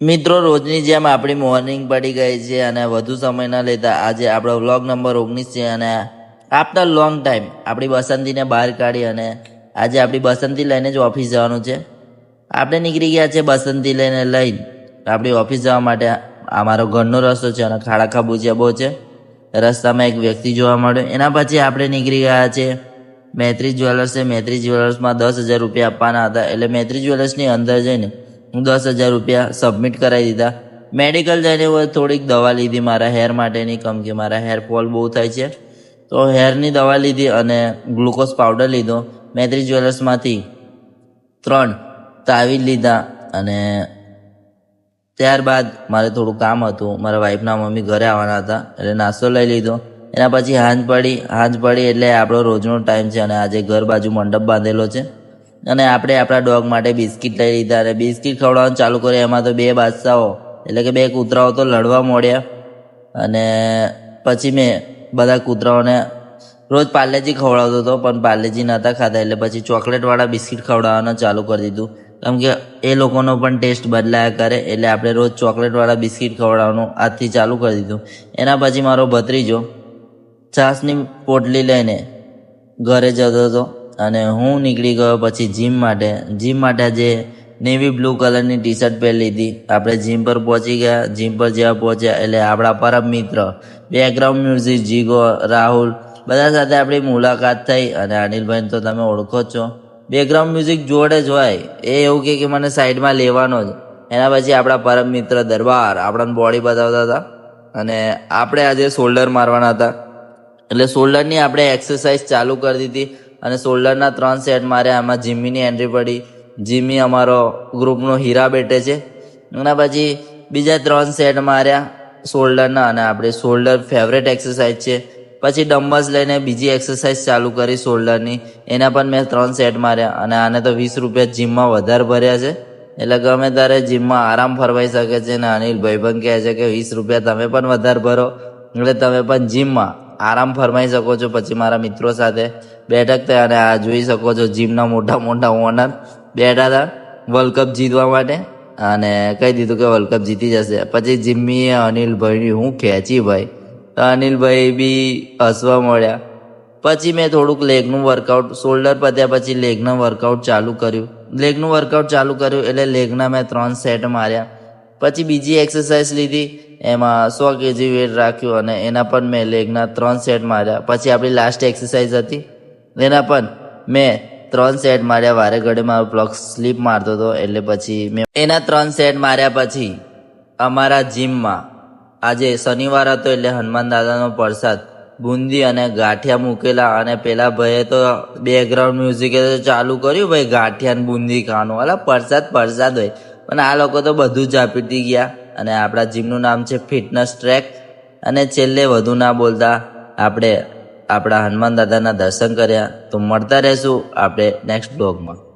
મિત્રો, રોજની જેમ આપણી મોર્નિંગ પડી ગઈ છે અને વધુ સમય ન લેતા આજે આપણો વ્લોગ નંબર ઓગણીસ છે અને આફ્ટર લોંગ ટાઈમ આપણી બસંતીને બહાર કાઢી અને આજે આપણી બસંતી લઈને જ ઓફિસ જવાનું છે. આપણે નીકળી ગયા છે બસંતી લઈને લઈને. આપણી ઓફિસ જવા માટે અમારો ઘરનો રસ્તો છે અને ખાડા ખાબુચિયા બહુ છે. રસ્તામાં એક વ્યક્તિ જોવા મળ્યો. એના પછી આપણે નીકળી ગયા છે મૈત્રી જ્વેલર્સ. છે મૈત્રી જ્વેલર્સમાં દસ હજાર રૂપિયા આપવાના હતા. એટલે મૈત્રી જ્વેલર્સની અંદર જઈને દસ હજાર રૂપિયા સબમિટ કરાવી દીધા. મેડિકલ જઈને થોડીક દવા લીધી મારા હેર માટેની, કેમ કે મારા હેર ફોલ બહુ થાય છે. તો હેરની દવા લીધી અને ગ્લુકોઝ પાવડર લીધો. મૈત્રી જ્વેલર્સમાંથી ત્રણ તાવી લીધા અને ત્યારબાદ મારે થોડું કામ હતું. મારા વાઈફના મમ્મી ઘરે આવવાના હતા, એટલે નાસ્તો લઈ લીધો. એના પછી હાંજ પડી. હાંજ પડી એટલે આપણો રોજનો ટાઈમ છે અને આજે ઘર બાજુ મંડપ બાંધેલો છે. અને આપણે આપણા ડોગ માટે બિસ્કિટ લઈ લીધા અને બિસ્કિટ ખવડાવવાનું ચાલુ કર્યું. એમાં તો બે બાદશાહો, એટલે કે બે કૂતરાઓ તો લડવા મોડ્યા અને પછી મેં બધા કૂતરાઓને રોજ પાર્લેજી ખવડાવતો હતો, પણ પાર્લેજી નહોતા ખાતા એટલે પછી ચોકલેટવાળા બિસ્કિટ ખવડાવવાનું ચાલુ કરી દીધું. કેમ કે એ લોકોનો પણ ટેસ્ટ બદલાયા કરે, એટલે આપણે રોજ ચોકલેટવાળા બિસ્કિટ ખવડાવવાનું આજથી ચાલુ કરી દીધું. એના પછી મારો ભત્રીજો છાસની પોટલી લઈને ઘરે જતો હતો. અને હું નીકળી ગયો પછી જીમ માટે. જીમ માટે આજે નેવી બ્લુ કલરની ટી શર્ટ પહેરી લીધી. આપણે જીમ પર પહોંચી ગયા. જીમ પર જેવા પહોંચ્યા એટલે આપણા પરમ મિત્ર બેકગ્રાઉન્ડ મ્યુઝિક જીગો, રાહુલ, બધા સાથે આપણી મુલાકાત થઈ અને અનિલભાઈને તો તમે ઓળખો જ છો. બેકગ્રાઉન્ડ મ્યુઝિક જોડે જ હોય. એ એવું કહે કે મને સાઈડમાં લેવાનો જ. એના પછી આપણા પરમ મિત્ર દરબાર આપણને બોડી બતાવતા હતા અને આપણે આજે શોલ્ડર મારવાના હતા. એટલે શોલ્ડરની આપણે એક્સરસાઇઝ ચાલુ કરી દીધી. અને શોલ્ડરના ત્રણ સેટ માર્યા. આમાં જીમ્મીની એન્ટ્રી પડી. જીમ્મી અમારો ગ્રુપનો હીરા બેટે છે. એના પછી બીજા ત્રણ સેટ માર્યા શોલ્ડરના અને આપણે શોલ્ડર ફેવરેટ એક્સરસાઇઝ છે. પછી ડમ્બલ્સ લઈને બીજી એક્સરસાઇઝ ચાલુ કરી શોલ્ડરની એના પણ મેં ત્રણ સેટ માર્યા અને આને તો વીસ રૂપિયા જીમમાં વધારે ભર્યા છે. એટલે ગમે ત્યારે જીમમાં આરામ ફરવાઈ શકે છે અને અનિલ ભાઈબંધ કહે છે કે વીસ રૂપિયા તમે પણ વધારે ભરો. એટલે તમે પણ જીમમાં આરામ ફરમાઈ શકો છો, પછી મારા મિત્રો સાથે બેઠક થઈ અને આ જોઈ શકો છો જીમના મોટા મોટા ઓનર બેઠા હતા વર્લ્ડ કપ જીતવા માટે. અને કહી દીધું કે વર્લ્ડ કપ જીતી જશે. પછી જીમ્મીએ અનિલભાઈની હું ખેંચી ભાઈ. તો અનિલભાઈ બી હસવા મળ્યા. પછી મેં થોડુંક લેગનું વર્કઆઉટ શોલ્ડર પત્યા પછી લેગનું વર્કઆઉટ ચાલુ કર્યું. લેગનું વર્કઆઉટ ચાલુ કર્યું એટલે લેગના મેં ત્રણ સેટ માર્યા. પછી બીજી એક્સરસાઇઝ લીધી. એમાં સો કેજી વેટ રાખ્યું અને એના પણ મેં લેગના ત્રણ સેટ માર્યા. પછી આપણી લાસ્ટ એક્સરસાઇઝ હતી. એના પણ મેં ત્રણ સેટ માર્યા. વારે ઘડે મારો પ્લગ સ્લીપ મારતો હતો. એટલે પછી મેં એના ત્રણ સેટ માર્યા પછી અમારા જીમમાં આજે શનિવાર હતો એટલે હનુમાન દાદાનો પ્રસાદ બુંદી અને ગાંઠિયા મૂકેલા અને પેલા ભાઈએ તો બેકગ્રાઉન્ડ મ્યુઝિકે ચાલુ કર્યું. ભાઈ ગાંઠિયા બુંદી ખાવાનું. અલા, પ્રસાદ પ્રસાદ હોય. પણ આ લોકો તો બધું જ આપી ગયા અને આપણા જીમનું નામ છે ફિટનેસ ટ્રેક. અને છેલ્લે વધુ ના બોલતા આપણે આપણા હનુમાન દાદાના દર્શન કર્યા. તો મળતા રહેશું આપણે નેક્સ્ટ બ્લોગમાં.